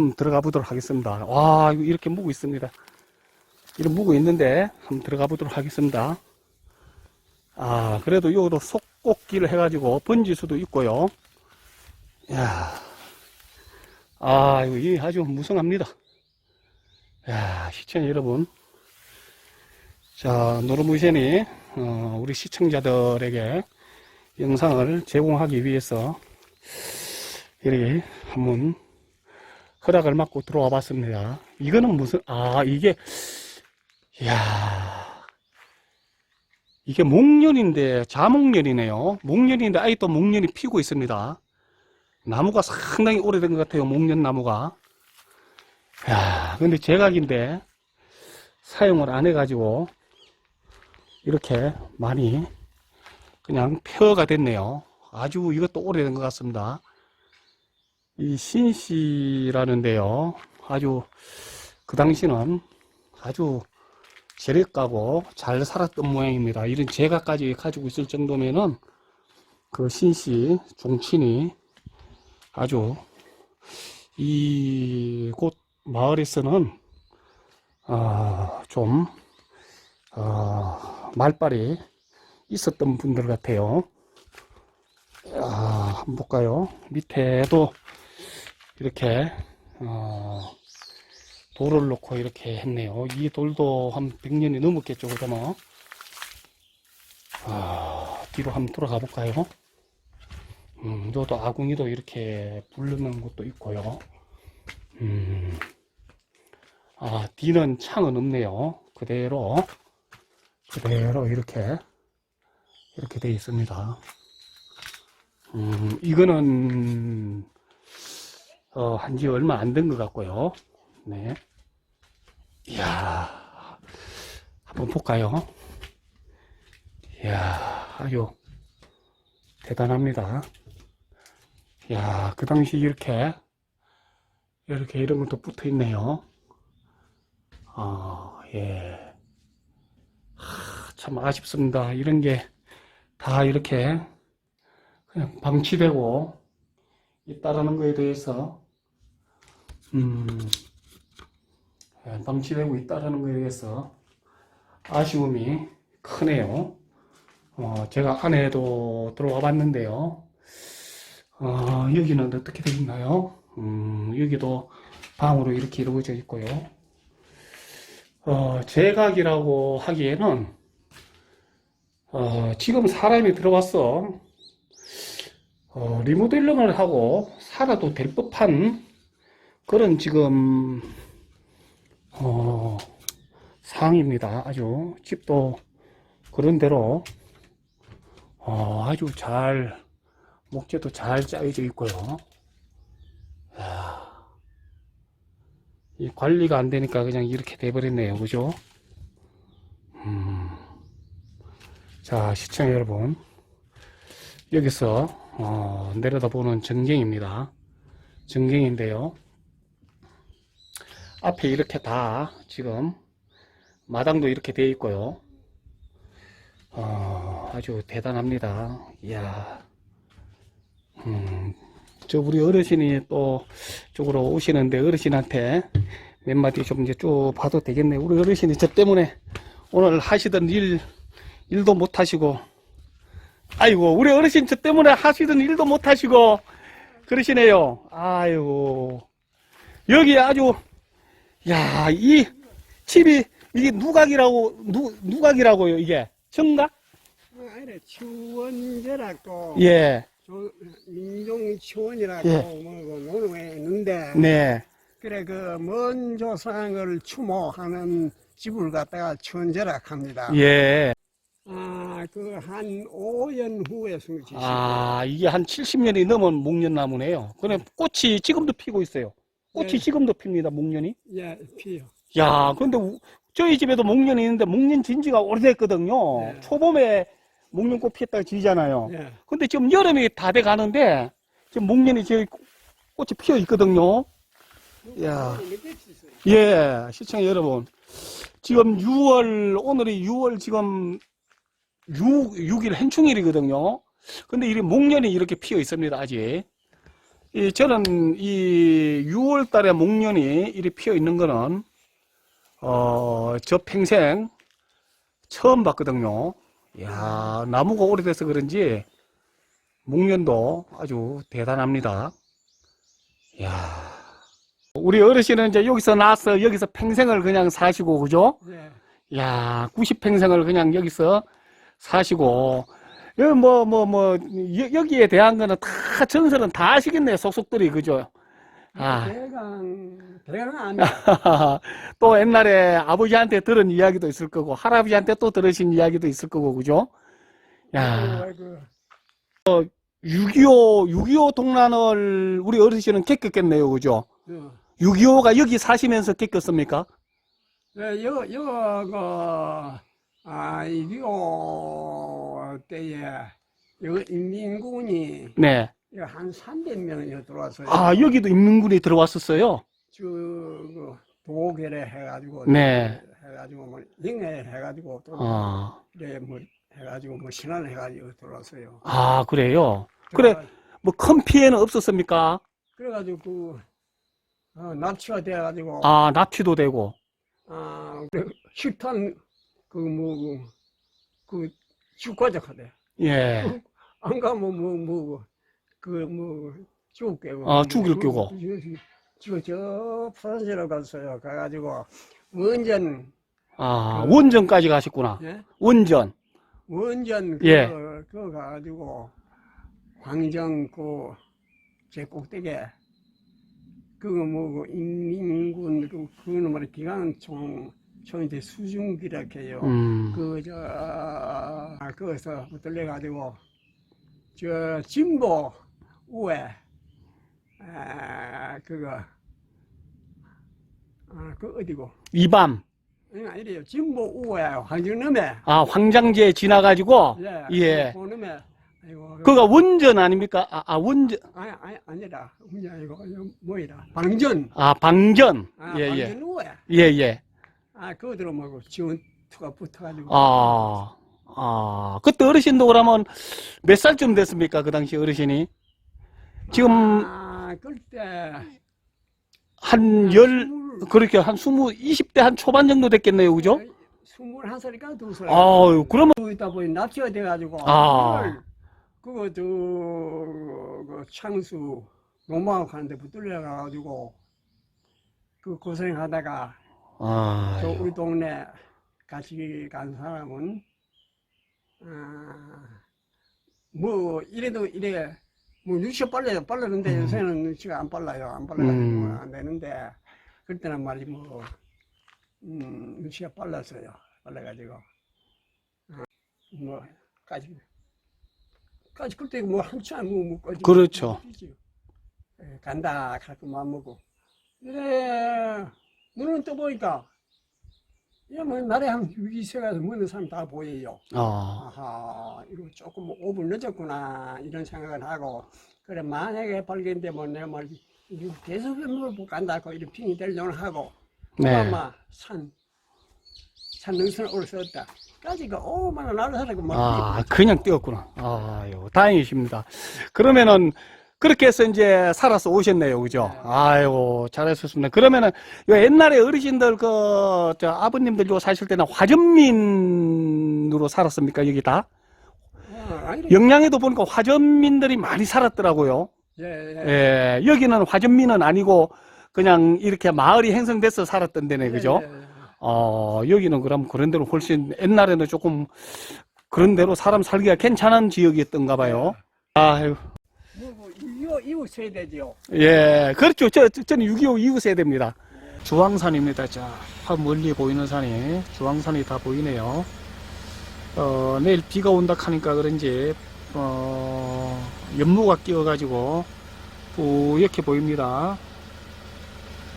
한번 들어가 보도록 하겠습니다. 와, 이렇게 무고 있습니다. 이렇게 무고 있는데, 한번 들어가 보도록 하겠습니다. 아, 그래도 요도 속곡기를 해가지고 번질 수도 있고요. 야 아, 이거 이 아주 무성합니다. 야 시청자 여러분. 자, 노르무션이, 어, 우리 시청자들에게 영상을 제공하기 위해서 이렇게 한번 허락을 받고 들어와 봤습니다. 이거는 무슨, 아, 이게, 이야. 이게 목련인데, 자목련이네요. 목련인데, 또 목련이 피고 있습니다. 나무가 상당히 오래된 것 같아요. 목련 나무가. 야, 근데 제각인데, 사용을 안 해가지고, 이렇게 많이 그냥 폐허가 됐네요. 아주 이것도 오래된 것 같습니다. 이 신씨라는데요. 아주 그 당시는 아주 재력가고 잘 살았던 모양입니다. 이런 제가까지 가지고 있을 정도면은 그 신씨 종친이 아주 이곳 마을에서는 아, 좀 아, 말빨이 있었던 분들 같아요. 아, 한번 볼까요? 밑에도 이렇게 어, 돌을 놓고 이렇게 했네요. 이 돌도 한 100년이 넘었겠죠, 그러면. 아, 뒤로 한번 돌아가 볼까요? 음, 저도 아궁이도 이렇게 부르는 곳도 있고요. 음, 아, 뒤는 창은 없네요. 그대로, 그대로 이렇게, 이렇게 되어 있습니다. 음, 이거는, 어, 한 지 얼마 안 된 것 같고요. 네. 이야, 한번 볼까요? 이야, 아주 대단합니다. 이야, 그 당시 이렇게, 이렇게 이런 것도 붙어 있네요. 아, 예. 하, 참 아쉽습니다. 이런 게 다 이렇게 그냥 방치되고 있다라는 거에 대해서, 음, 예, 방치되고 있다라는 거에 대해서 아쉬움이 크네요. 어, 제가 안에도 들어와 봤는데요. 어, 여기는 어떻게 되어 있나요? 음, 여기도 방으로 이렇게 이루어져 있고요. 어, 제각이라고 하기에는, 어, 지금 사람이 들어와서, 어, 리모델링을 하고 살아도 될 법한 그런 지금, 어, 상황입니다. 아주 집도 그런 대로, 어, 아주 잘, 목재도 잘 짜여져 있고요. 야, 이 관리가 안 되니까 그냥 이렇게 돼버렸네요. 그죠? 음. 자, 시청자 여러분. 여기서, 어, 내려다보는 전경입니다. 전경인데요. 앞에 이렇게 다 지금 마당도 이렇게 되어 있고요. 어, 아주 대단합니다. 이야. 음, 저 우리 어르신이 또 쪽으로 오시는데 어르신한테 몇 마디 좀 이제 쭉 봐도 되겠네. 우리 어르신이 저 때문에 오늘 하시던 일, 일도 못 하시고, 아이고, 우리 어르신 저 때문에 하시던 일도 못 하시고, 그러시네요. 아이고, 여기 아주, 야, 이 집이, 이게 누각이라고, 누, 누각이라고요, 이게. 정각? 아니래 치원제라고 예, 민종 치원이라고 예. 뭐고 노동에 있는데 네. 그래 그 먼 조상을 추모하는 집을 갖다가 치원제라 합니다. 예. 아 그 한 5년 후에 숨지. 아, 이게 한 70년이 넘은 목련나무네요. 그래, 꽃이 지금도 피고 있어요. 꽃이 네. 지금도 핍니다, 목련이. 예 피요. 야, 근데 우- 저희 집에도 목련이 있는데 목련 진지가 오래됐거든요. 네. 초봄에 목련꽃 피었다가 지잖아요. 예. 근데 지금 여름이 다 돼 가는데 지금 목련이 저희 꽃이 피어 있거든요. 야. 예, 시청자 여러분. 지금 6월, 오늘이 6월 지금 6, 6일 hen충일이거든요. 근데 이 목련이 이렇게 피어 있습니다, 아직. 이, 저는 이 6월 달에 목련이 이리 피어 있는 거는, 어, 저 평생 처음 봤거든요. 이야, 나무가 오래돼서 그런지 목련도 아주 대단합니다. 이야. 우리 어르신은 이제 여기서 나서 여기서 평생을 그냥 사시고, 그죠? 예. 야, 90평생을 그냥 여기서 사시고, 여기 뭐, 뭐, 뭐, 여- 여기에 대한 거는 다 전설은 다 아시겠네요, 속속들이, 그죠? 아, 대강 대강 안 또 옛날에 아버지한테 들은 이야기도 있을 거고, 할아버지한테 또 들으신 이야기도 있을 거고, 그죠? 야, 그, 6.25, 6.25 동란을 우리 어르신은 겪었겠네요, 그죠? 그, 6.25가 여기 사시면서 겪었습니까? 예, 여, 여, 그, 아, 이기오 때에, 여 인민군이 네. 여한 300명이 들어왔어요. 아, 여기도 임민군이 들어왔었어요? 저, 그, 도계래 해가지고. 네. 해가지고, 뭐, 영해 해가지고, 또, 아, 그래, 뭐, 해가지고, 뭐, 신화를 해가지고 들어왔어요. 아, 그래요? 그래, 뭐 큰 피해는 없었습니까? 그래가지고, 그, 어, 납치가 돼가지고, 아, 납치도 되고. 아, 그 식탄, 그, 뭐, 그, 그, 죽과적 하대. 예. 안 가면 뭐, 뭐, 그, 뭐, 죽을 깨고. 아, 죽일 깨고. 지금 저 프랑스로 갔어요. 가가지고, 원전, 아, 원전까지 가셨구나. 예? 원전. 원전, 그, 예. 그거 가가지고, 광정, 그, 제 꼭대기에, 그거 뭐, 그 인민군, 그, 그거는 말이 기관총, 총인데 수중기라 해요. 음. 그, 저, 아, 거기서 붙들려 가지고, 저, 진보 우에, 아, 그거, 아, 그 어디고? 이밤. 아니, 아니래요. 진보 우에 황정남에, 아, 황장제 지나가지고. 예, 예. 그 놈에, 아이고, 그- 그가 원전 아닙니까? 아, 아, 원전. 아니, 아니, 아니라, 아니고, 뭐이라, 방전, 아, 방전. 아, 예, 예. 방전 우에, 예, 예. 아, 그거들은 뭐, 지원투가 붙어가지고, 아, 아. 그때 어르신도 그러면 몇 살쯤 됐습니까? 그 당시 어르신이? 지금 아, 그때, 한 열, 그렇게 한 스무, 이십 대 한 초반 정도 됐겠네요. 그죠? 스물한 살이니까 두 살. 아유, 그러면, 그 있다 보니 납치가 돼가지고 아. 그걸 그거 저 그 창수 농마학 하는데 붙들려 가가지고 그 고생하다가 아, 저 우리 동네 같이 간 사람은 아, 뭐 이래도 이래 뭐 눈치가 빨라요 빨랐는데 음. 요새는 눈치가 안 빨라요 안 빨라가지고 음. 안 되는데 그때는 말이 뭐 음, 눈치가 빨랐어요 빨라가지고 아, 뭐까지 까지 그때 뭐 한참 뭐 뭐까지 그렇죠. 예, 간다 가끔 마음 먹고 그래 눈은 떠보니까 이뭐 날에 한 위기세 가서 먹는 사람 다 보여요 아, 아하, 이거 조금 5분 늦었구나, 이런 생각을 하고, 그래, 만약에 발견되면 내가 말, 이거 계속 못 간다고, 이런 핑이 될 정을 하고, 네. 아마 산, 산 능선을 올수 없다. 까지가 오만원 날아서라고 막. 아, 그냥 뛰었구나. 아유, 다행이십니다. 그러면은, 그렇게 해서 이제 살아서 오셨네요. 그죠? 네. 아이고, 잘하셨습니다. 그러면은, 요 옛날에 어르신들, 그, 저, 아버님들 요 사실 때는 화전민으로 살았습니까? 여기 다? 아, 아니, 영양에도 보니까 화전민들이 많이 살았더라고요. 예, 예. 예, 여기는 화전민은 아니고, 그냥 이렇게 마을이 형성돼서 살았던 데네. 그죠? 예, 예, 예. 어, 여기는 그럼 그런 대로 훨씬 옛날에는 조금 그런 대로 사람 살기가 괜찮은 지역이었던가 봐요. 아유, 6.25 이후 세대지요. 예, 그렇죠. 저, 저, 저는 6.25 이후 세대입니다. 주황산입니다. 자, 멀리 보이는 산이 주황산이 다 보이네요. 어, 내일 비가 온다 하니까 그런지 어, 연무가 끼어가지고 뿌옇게 보입니다.